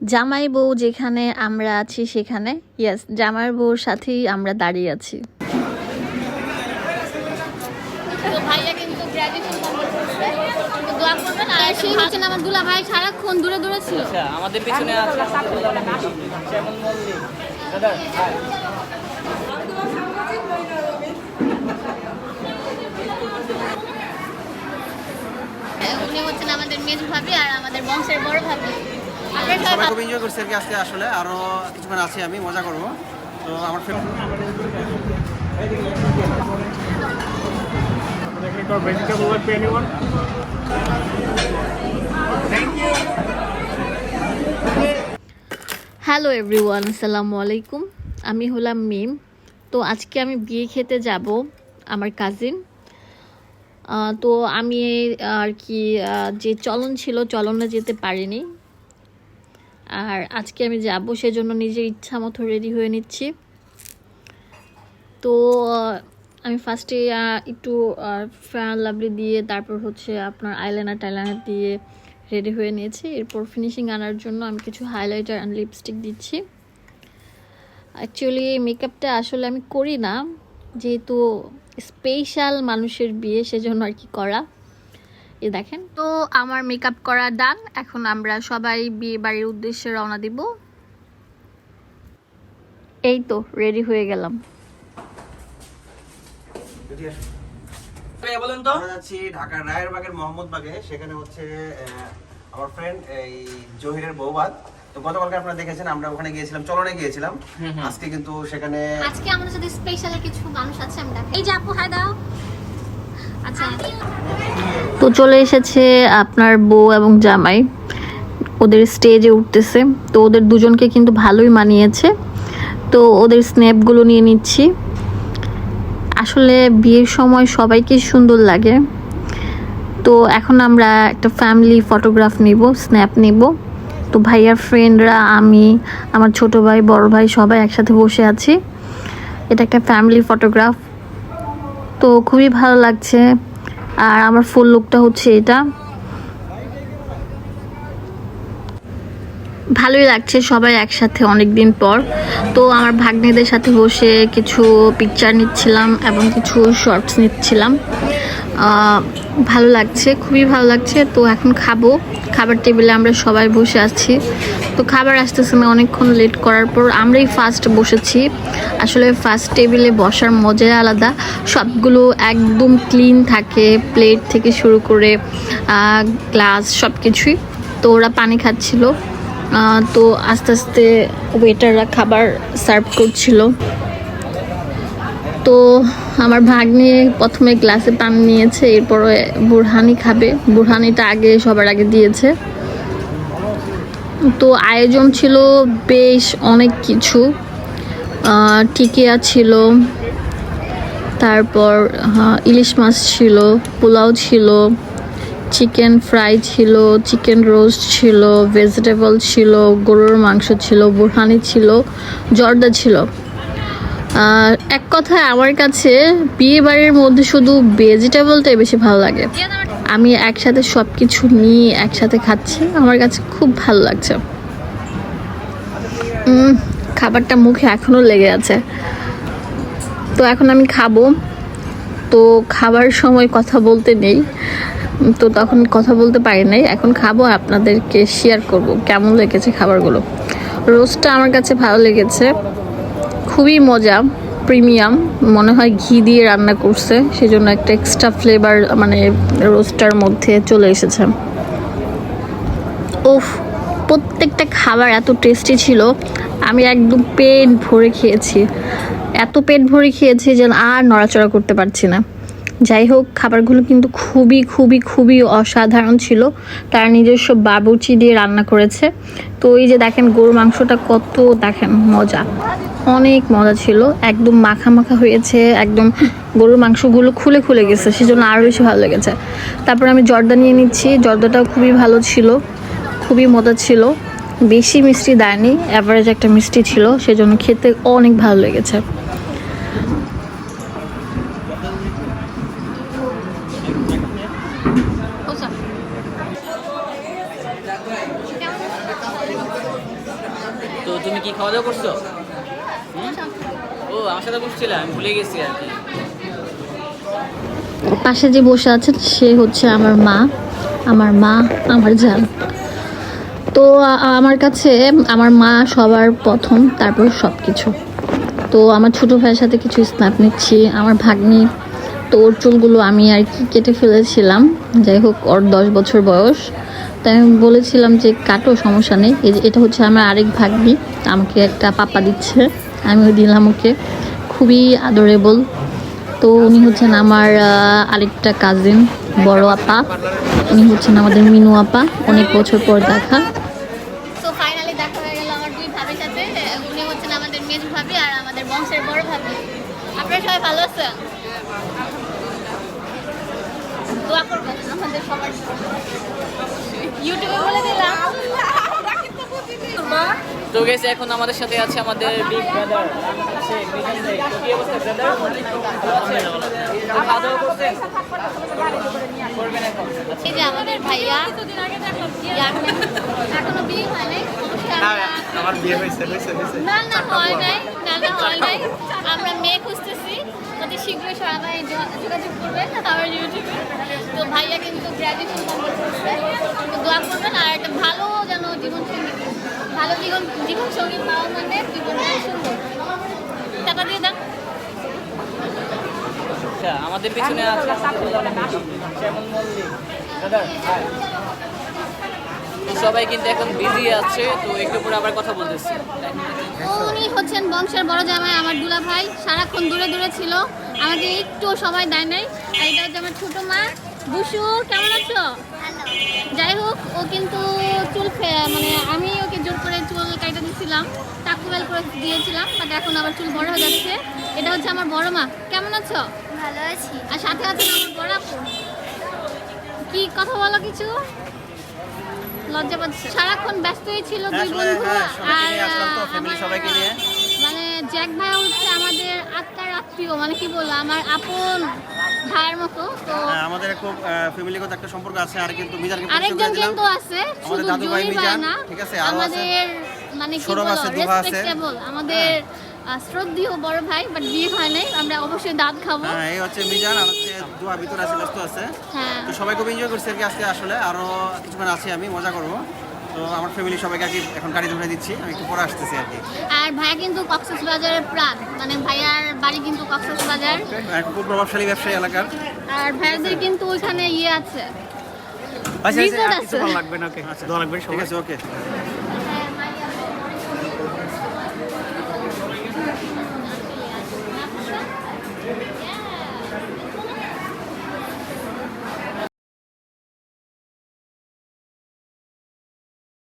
জামাই বউ যেখানে আমরা আছি সেখানে ইয়েস জামাই বউর সাথেই আমরা দাঁড়িয়ে আছি। আমার দুলা ভাই সারাক্ষণ দূরে দূরে ছিল। আচ্ছা আমাদের পিছনে আছে উনি হচ্ছেন আমাদের মেজু ভাবি আর আমাদের বংশের বড় ভাবি। সবাই খুব এনজয় করছি আর কি আজকে আসলে। আরও কিছুক্ষণ আছি আমি, মজা করব। তো আমার? হ্যালো এভরিওয়ান আসসালামু আলাইকুম। আমি হলাম মিম। তো আজকে আমি বিয়ে খেতে যাব আমার কাজিন তো আমি আর কি যে চলন ছিল, চলনে যেতে পারিনি। আর আজকে আমি যাব সেজন্য নিজের ইচ্ছা মতো রেডি হয়ে নিচ্ছি। তো আমি ফার্স্টে একটু ফ্যান লাভলি দিয়ে, তারপর হচ্ছে আপনার আইলাইনার টাইলাইনার দিয়ে রেডি হয়ে নিয়েছি। এরপর ফিনিশিং আনার জন্য আমি কিছু হাইলাইটার অ্যান্ড লিপস্টিক দিচ্ছি। অ্যাকচুয়ালি মেকআপটা আসলে আমি করি না, যেহেতু স্পেশাল মানুষের বিয়ে, সেজন্য আর কি করা। এ দেখেন। তো আমার মেকআপ করা ডান এখন আমরা সবাই বিয়ে বাড়ির উদ্দেশ্যে রওনা দিব। এই তো রেডি হয়ে গেলাম। বলেন তো। আমরা যাচ্ছি ঢাকার রায়েরবাগের মোহাম্মদবাগে সেখানে হচ্ছে আহ, আমার ফ্রেন্ড এই জহিরের বৌবাদ। তো গতকালকে আপনারা দেখেছেন আমরা ওখানে গিয়েছিলাম চলনে গিয়েছিলাম। আজকে কিন্তু সেখানে আজকে আমাদের সাথে স্পেশাল কিছু মানুষ আছে আমি দেখাই। এই যে আপু হাই দাও। তো চলে এসেছে আপনার বউ এবং জামাই। ওদের স্টেজে উঠতেছে। তো ওদের দুজনকে কিন্তু ভালোই মানিয়েছে। তো ওদের স্ন্যাপগুলো নিয়ে নিচ্ছি। আসলে বিয়ের সময় সবাইকে সুন্দর লাগে। তো এখন আমরা একটা ফ্যামিলি ফটোগ্রাফ নিব স্ন্যাপ নিব। তো ভাইয়ার ফ্রেন্ডরা আমি, আমার ছোট ভাই, বড় ভাই সবাই একসাথে বসে আছি। এটা একটা ফ্যামিলি ফটোগ্রাফ তো খুবই ভালো লাগছে। আর আমার ফুল লুকটা হচ্ছে এটা। ভালোই লাগছে সবাই একসাথে অনেকদিন পর। তো আমার ভাগ্নেদের সাথে বসে কিছু পিকচার নিচ্ছিলাম এবং কিছু শর্টস নিচ্ছিলাম। ভালো লাগছে, খুবই ভালো লাগছে। তো এখন খাব। খাবার টেবিলে আমরা সবাই বসে আছি। তো খাবার আসতেছে না, অনেকক্ষণ লেট করার পর আমরাই ফার্স্ট বসেছি। আসলে ফার্স্ট টেবিলে বসার মজাই আলাদা। সবগুলো একদম ক্লিন থাকে প্লেট থেকে শুরু করে গ্লাস সব কিছুই তো ওরা পানি খাচ্ছিল। তো আস্তে আস্তে ওয়েটাররা খাবার সার্ভ করছিল। তো আমার ভাগ্নে প্রথমে গ্লাসে পান নিয়েছে, এরপরে বুরহানি খাবে। বুরহানিটা আগে সবার আগে দিয়েছে। তো আয়োজন ছিল বেশ অনেক কিছু। টিকিয়া ছিল, তারপর ইলিশ মাছ ছিল, পোলাও ছিল, চিকেন ফ্রাই ছিল, চিকেন রোস্ট ছিল, ভেজিটেবল ছিল, গরুর মাংস ছিল, বুরহানি ছিল, জর্দা ছিল। এক কথায় আমার কাছে বিয়ে বাড়ির মধ্যে শুধু ভেজিটেবলটাই বেশি ভালো লাগে। আমি একসাথে সব কিছু নিয়ে একসাথে খাচ্ছি, আমার কাছে খুব ভালো লাগছে। খাবারটা মুখে এখনও লেগে আছে। তো এখন আমি খাব। তো খাবার সময় কথা বলতে নেই। তো তখন কথা বলতে পারি নাই। এখন খাব, আপনাদেরকে শেয়ার করব। কেমন লেগেছে খাবারগুলো? রোস্টটা আমার কাছে ভালো লেগেছে। খুবই মজা, প্রিমিয়াম। মনে হয় ঘি দিয়ে রান্না করছে, সেজন্য একটা এক্সট্রা ফ্লেভার মানে রোস্টার মধ্যে চলে এসেছে। ওফ প্রত্যেকটা খাবার এত টেস্টি ছিল, আমি একদম পেট ভরে খেয়েছি। এত পেট ভরে খেয়েছি যে আর নড়াচড়া করতে পারছি না। যাই হোক, খাবারগুলো কিন্তু খুবই খুবই খুবই অসাধারণ ছিল। তার নিজস্ব বাবুচি দিয়ে রান্না করেছে। তো এই যে দেখেন, গরুর মাংসটা কত, দেখেন, মজা। অনেক মজা ছিল। একদম মাখা মাখা হয়েছে, একদম গরুর মাংসগুলো খুলে খুলে গেছে, সেজন্য আরও বেশি ভালো লেগেছে। তারপর আমি জর্দা নিয়ে নিচ্ছি, জর্দাটাও খুবই ভালো ছিল, খুবই মজা ছিল। বেশি মিষ্টি দেয়নি অ্যাভারেজ একটা মিষ্টি ছিল, সেজন্য খেতে অনেক ভালো লেগেছে। স্যার তুমি কি খাওয়া দাওয়া করছ? পাশে যে বসে আছে সে হচ্ছে আমার মা আমার মা, আমার জান। তো আমার কাছে আমার মা সবার প্রথম, তারপর সব কিছু তো, আমার ছোট ভাইয়ের সাথে কিছু স্ন্যাপ নিচ্ছি, আমার ভাগ্নি, তো ওর চুলগুলো আমি আর কি কেটে ফেলেছিলাম। যাই হোক, ওর দশ বছর বয়স। তাই আমি বলেছিলাম যে কাটো, সমস্যা নেই। এটা হচ্ছে আমার আরেক ভাগ্নি, আমাকে একটা পাপা দিচ্ছে। আমিও দিলাম ওকে খুবই আদরেবল তো উনি হচ্ছেন আমার আরেকটা কাজিন বড় আপা। উনি হচ্ছেন আমাদের মিনু আপা অনেক বছর পর দেখা। তো ফাইনালি দেখা হয়ে গেল আমার দুই ভাবির সাথে। উনি হচ্ছেন আমাদের মেজু ভাবি আর আমাদের বংশের বড় ভাবি। আপনারা সবাই ভালো আছেন? দোয়া করবেন আমাদের সবার ইউটিউবে বলে দিলাম তো গেছে এখন আমাদের সাথে আছে আমাদের বিগ ব্রাদার আছে মিজান ভাই তো কি অবস্থা ব্রাদার ভালো আছে তো খাওয়া দাওয়া করছেন করবেন এখন। এই যে আমাদের ভাইয়া এখনও বিয়ে হয় নাই আমরা- আমার বিয়ে হয়েছে হয়েছে হয়েছে। না না হয় নাই না না হয় নাই। আমরা মেয়ে খুঁজতেছি অতি শীঘ্রই সবাই যোগা- যোগাযোগ করবে আমার ইউটিউবে তো ভাইয়া কিন্তু গ্র্যাজুয়েশন কমপ্লিট করছে তো দোয়া করবেন আর একটা ভালো যেন জীবন সঙ্গী ভালো জীবন জীবন সঙ্গী পাওয়া মানে জীবনটা সুন্দর টাকা দিয়ে দাও আচ্ছা আমাদের পিছনে আছে শ্যামল মল্লিক ব্রাদার হাই সবাই কিন্তু এখন বিজি আছে তো একটু পরে আবার কথা বলতেছি। উনি হচ্ছেন বংশের বড় জামাই আমার দুলা ভাই সারাক্ষণ দূরে দূরে ছিল। আমাকে একটু সময় দেয় নাই। আর এটা হচ্ছে আমার ছোট মা। বুসু কেমন আছো? যাই হোক ও কিন্তু চুল ফে- মানে আমি ওকে জোর করে চুল কাইটা দিয়েছিলাম টাকুবেল করে দিয়েছিলাম বাট এখন আবার চুল বড় হয়ে যাচ্ছে। এটা হচ্ছে আমার বড় মা। কেমন আছো? ভালো আছি। আর সাথে আছেন আমার বড় আপু। কি কথা বলো কিছু? লজ্জা পাচ্ছে। সারাক্ষণ ব্যস্তই ছিল দুই বন্ধু হ্যাঁ, সবাইকে নিয়ে আর সবাইকে নিয়ে। মানে জ্যাক ভাই হচ্ছে আমাদের আত্মার আত্মীয় মানে কি বলব আমার আপন ভাইয়ের মতো তো হ্যাঁ, আমাদের খুব ফ্যামিলিগত একটা সম্পর্ক আছে আর কিন্তু পরিচয় আরেকজন কিন্তু আছে শুধু দাদু ভাই মিজান, না ঠিক আছে, আমাদের মানে কি বলব। রেসপেক্টেবল আমাদের শ্রদ্ধেয় বড় ভাই বাট বিয়ে হয় নাই আমরা অবশ্যই দাঁত খাব। হ্যাঁ এই হচ্ছে মিজান আর হচ্ছে দুয়া ভিতরে আছে ব্যস্ত আছে। হ্যাঁ। তো সবাই খুব এনজয় করছি আর কি আজকে আসলে। আরও কিছুক্ষণ আছি আমি মজা করব। তো আমার ফ্যামিলি সবাইকে আর কি এখন গাড়ি ধরে দিচ্ছি আমি একটু পরে আসতেছি আর কি। আর ভাইয়া কিন্তু কক্সবাজারের প্রাণ মানে ভাইয়ার বাড়ি কিন্তু কক্সবাজার। খুব প্রভাবশালী ব্যবসায়ী এলাকার। আর ভাইয়াদের কিন্তু ওইখানে ইয়ে আছে। আচ্ছা আচ্ছা কিছু লাগবে না ওকে। আচ্ছা। দোয়া লাগবে সবাই আছে ওকে।